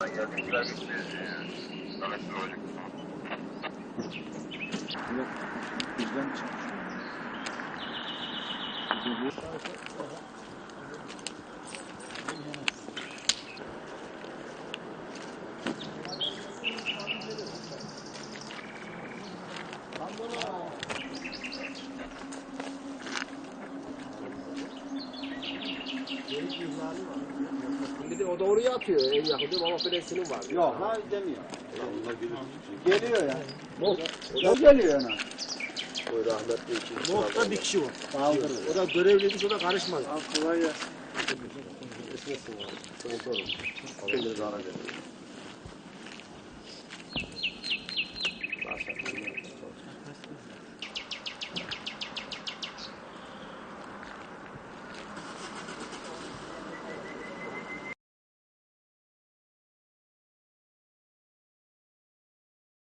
Yok, bizden çıkmış. Bir de o da oraya atıyor en yakın ama fleksinin var. Yok ha demiyor. Geliyor ya. O geliyor yani. O rahmetli için. Nokta bir kişi var. Kaldırır. O da görevliydi, o da karışmadı. Al kolay gelsin. Esmesin var. Sıkıntı olur. Kendini zarar verir.